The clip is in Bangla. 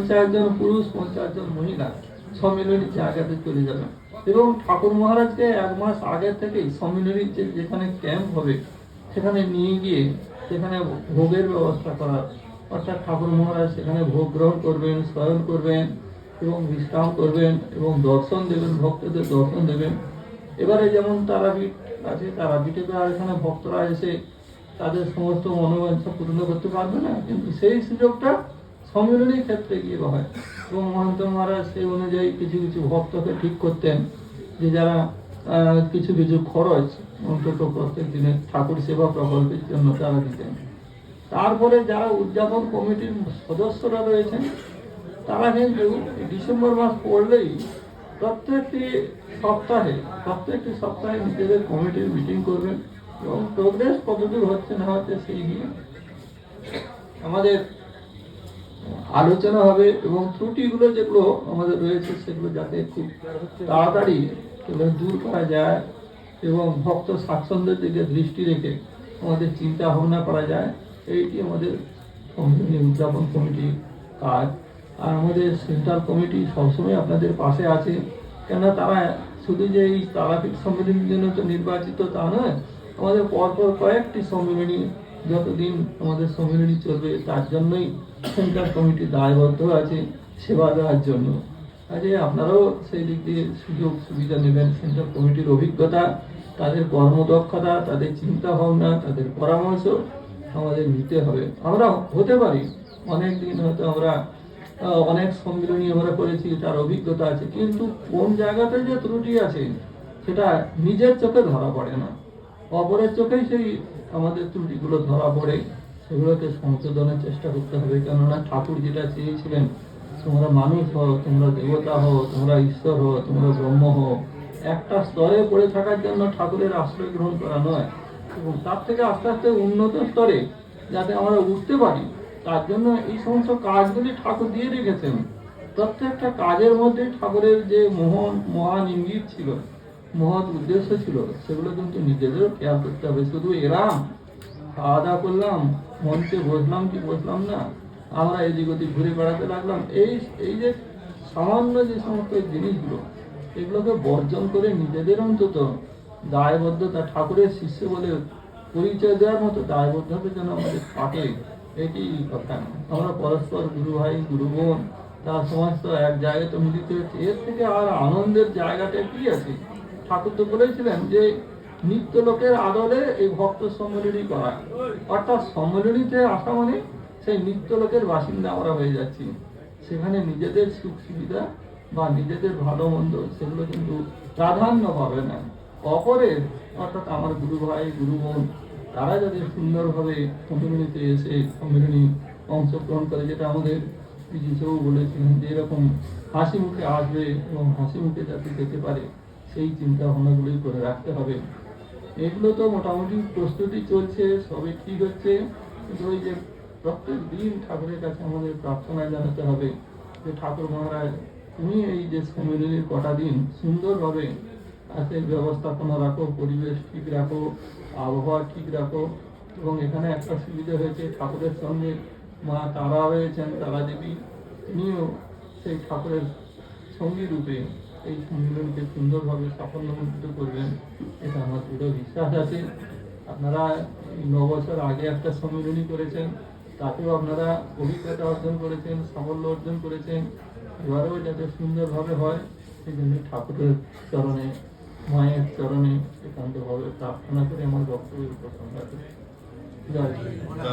পঞ্চাশ পুরুষ, পঞ্চাশ জন মহিলা সম্মিলনীর জায়গাতে চলে যাবে। এবং ঠাকুর মহারাজকে এক মাস আগে থেকেই সম্মিলনীর যে, যেখানে ক্যাম্প হবে, সেখানে নিয়ে গিয়ে সেখানে ভোগের ব্যবস্থা করা অর্থাৎ ঠাকুর মহারাজ সেখানে ভোগ গ্রহণ করবেন শয়ন করবেন এবং বিশ্রাম করবেন এবং দর্শন দেবেন, ভক্তদের দর্শন দেবেন। এবারে যেমন তারাপীঠ আছে, তারাপীঠে তো আর এখানে ভক্তরা এসে তাদের সমস্ত মনোবাঞ্ছা পূর্ণ করতে পারবে না। কিন্তু সেই সুযোগটা সম্মিলনীর ক্ষেত্রে গিয়ে হয় এবং মহন্ত মহারাজ সেই অনুযায়ী কিছু কিছু ভক্তকে ঠিক করতেন যে যারা কিছু কিছু খরচ অন্তত প্রত্যেক দিনে ঠাকুর সেবা প্রকল্পের জন্য তারা দিতেন। তারপরে যারা উদযাপন কমিটির সদস্যরা রয়েছেন, তারা কিন্তু ডিসেম্বর মাস পড়লেই প্রত্যেকটি সপ্তাহে প্রত্যেকটি সপ্তাহে নিজেদের কমিটির মিটিং করবেন এবং প্রোগ্রেস কতদূর হচ্ছে না হচ্ছে সেই নিয়ে আমাদের আলোচনা হবে এবং ত্রুটিগুলো যেগুলো আমাদের রয়েছে সেগুলো যাতে খুব তাড়াতাড়ি দূর করা যায় এবং ভক্ত স্বাচ্ছন্দ্যের দিকে দৃষ্টি রেখে আমাদের চিন্তা ভাবনা করা যায়, এইটি আমাদের উদযাপন কমিটির কাজ। আর আমাদের সেন্ট্রাল কমিটি সবসময় আপনাদের পাশে আছে, কেননা তারা শুধু যে এই তারাপীঠ সম্মেলনের জন্য তো নির্বাচিত তা নয়, আমাদের পরপর কয়েকটি সম্মেলনী যতদিন আমাদের সম্মেলনী চলবে, তার জন্যই সেন্ট্রাল কমিটি দায়বদ্ধ আছে সেবা দেওয়ার জন্য। কাজে আপনারাও সেই দিক দিয়ে সুযোগ, সুবিধা নেবেন। সেন্ট্রাল কমিটির অভিজ্ঞতা, তাদের কর্মদক্ষতা, তাদের চিন্তা ভাবনা তাদের পরামর্শ আমাদের নিতে হবে। আমরা হতে পারি। অনেক দিন হয়তো আমরা অনেক সম্মিলনী আমরা করেছি, তার অভিজ্ঞতা আছে। কিন্তু কোন জায়গাতে যে ত্রুটি আছে, সেটা নিজের চোখে ধরা পড়ে না। অপরের চোখেই সেই আমাদের ত্রুটিগুলো ধরা পড়ে, সেগুলোকে সংশোধনের চেষ্টা করতে হবে। কেননা ঠাকুর যেটা চেয়েছিলেন, তোমরা মানুষ হও, তোমরা দেবতা হও, তোমরা ঈশ্বর হও, তোমরা ব্রহ্ম হও, একটা স্তরে পড়ে থাকার জন্য ঠাকুরের আশ্রয় গ্রহণ করা নয়। এবং তার থেকে আস্তে আস্তে উন্নত স্তরে যাতে আমরা উঠতে পারি, তার জন্য এই সমস্ত কাজগুলি ঠাকুর দিয়ে রেখেছেন। প্রত্যেকটা কাজের মধ্যে ঠাকুরের যে মোহন, মহান ইঙ্গিত ছিল মহৎ উদ্দেশ্য ছিল, সেগুলো কিন্তু নিজেদেরও খেয়াল করতে হবে। শুধু এরাম খাওয়া দাওয়া করলাম, মঞ্চে বসলাম কি বসলাম না, আমরা এদিক ওদিক ঘুরে বেড়াতে লাগলাম। এই এই যে সামান্য যে সমস্ত জিনিসগুলো, এগুলোকে বর্জন করে নিজেদের অন্তত দায়বদ্ধতা, ঠাকুরের শিষ্য বলে পরিচয় দেওয়ার মতো দায়বদ্ধতা যেন আমাদের থাকে, এটি কথা আমরা পরস্পর গুরু ভাই, গুরু বোন, তার সমস্ত এক জায়গাতে মিলিত হয়েছে। এর থেকে আর আনন্দের জায়গাটা কি আছে? ঠাকুর তো বলেছিলেন যে নিত্য লোকের আদলে এই ভক্ত সম্মেলনী করা। অর্থাৎ সম্মেলনীতে আসা মানে সেই নিত্য লোকের বাসিন্দা আমরা হয়ে যাচ্ছি। সেখানে নিজেদের সুখ সুবিধা বা নিজেদের ভালো মন্দ সেগুলো কিন্তু প্রাধান্য পাবে না। অপরের, অর্থাৎ আমার গুরু ভাই, গুরু বোন, তারা যাতে সুন্দরভাবে সম্মেলনীতে এসে সম্মেলনী অংশগ্রহণ করে, যেটা আমাদের বলেছিলেন যে এরকম হাসি মুখে আসবে এবং হাসি মুখে যাতে যেতে পারে। সেই চিন্তা ভাবনাগুলোই করে রাখতে হবে। এগুলো তো মোটামুটি প্রস্তুতি চলছে, সবই ঠিক হচ্ছে। কিন্তু ওই যে প্রত্যেক দিন ঠাকুরের কাছে আমাদের প্রার্থনা জানাতে হবে যে ঠাকুর মহারাজ, তুমি এই যে সম্মেলনীর কটা দিন সুন্দরভাবে আছে ব্যবস্থাপনা রাখো, পরিবেশ ঠিক রাখো, আবহাওয়া ঠিক রাখো এবং এখানে একটা সুবিধা হয়েছে, ঠাকুরের সঙ্গে মা তারা রয়েছেন তারা দেবী তিনিও সেই ঠাকুরের সঙ্গী রূপে এই সম্মেলনকে সুন্দরভাবে সাফল্যমণ্ডিত করবেন, এটা আমার দৃঢ় বিশ্বাস আছে আপনারা ন বছর আগে একটা সম্মেলনী করেছেন, তাতেও আপনারা অভিজ্ঞতা অর্জন করেছেন, সাফল্য অর্জন করেছেন এবারেও যাতে সুন্দরভাবে হয়, সেই জন্য ঠাকুরের চরণে, মায়ের চরণে একান্তভাবে প্রার্থনা করে আমার বক্তব্য উপসংহার। জয়।